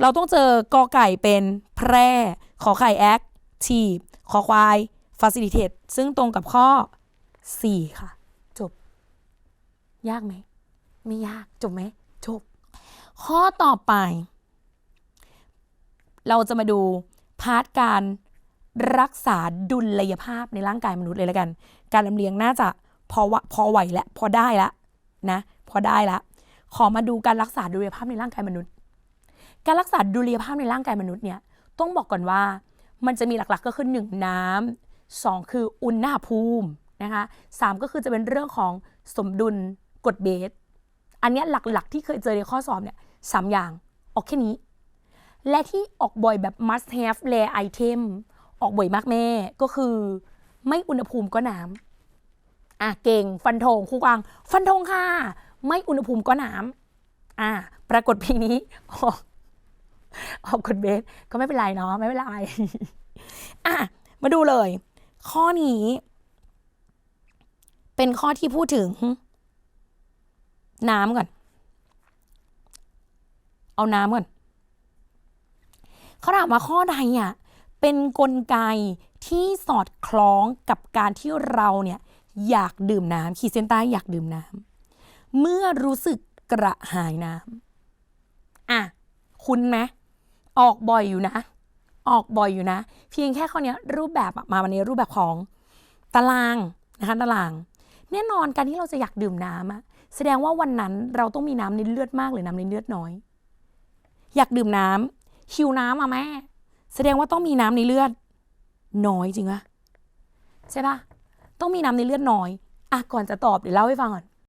เราต้องเจอกอไก่เป็นแพร่ ขอไข่แอคทีฟขอควาย facilitate ซึ่งตรงกับข้อ 4 ค่ะ จบ ยากไหม ไม่ยากจบไหมจบ ข้อต่อไป เราจะมาดูพาร์ทการรักษาดุลยภาพในร่างกายมนุษย์เลยละกัน การลำเลียงน่าจะพอวพอไหวและ พอได้ละนะ พอได้ละ ขอมาดูการรักษาดุลยภาพในร่างกายมนุษย์ การรักษาดุลยภาพในร่างกายมนุษย์เนี่ยต้องบอกก่อนว่ามันจะมีหลักๆก็คือ 1 น้ำสองคืออุณหภูมินะคะสามก็คือจะเป็นเรื่องของสมดุลกรดเบส อันนี้หลักๆ ที่เคยเจอในข้อสอบเนี่ยสามอย่างออกแค่นี้ และที่ออกบ่อยแบบ must have rare item ออกบ่อยมากแม่ก็คือไม่อุณหภูมิก็น้ำอะเก่งฟันธงครูกวาง ฟันธงค่ะ ไม่อุณหภูมิก็น้ำอะปรากฏเพลงนี้ออก ออกกดเบสก็ไม่เป็นไรเนาะไม่เป็นไรอะมาดูเลย ข้อนี้ เป็นข้อที่พูดถึง น้ำก่อน เอาน้ำก่อนเขาถามว่าข้อใดอะเป็นกลไกที่สอดคล้องกับการที่เราเนี่ยอยากดื่มน้ำขีดเส้นใต้อยากดื่มน้ำเมื่อรู้สึกกระหายน้ำอะ คุณไหม ออกบ่อยอยู่นะ ออกบ่อยอยู่นะ เพียงแค่ข้อนี้รูปแบบมาวันนี้รูปแบบของตารางนะคะตาราง แน่นอนการที่เราจะอยากดื่มน้ำอะแสดงว่าวันนั้นเราต้องมีน้ำในเลือดมากหรือน้ำในเลือดน้อย อยากดื่มน้ำหิวน้ำอะแม่ แสดงว่าต้องมีน้ำในเลือด น้อยจริงปะใช่ปะต้องมีน้ำในเลือดน้อยอะก่อนจะตอบเดี๋ยวเล่าให้ฟังก่อน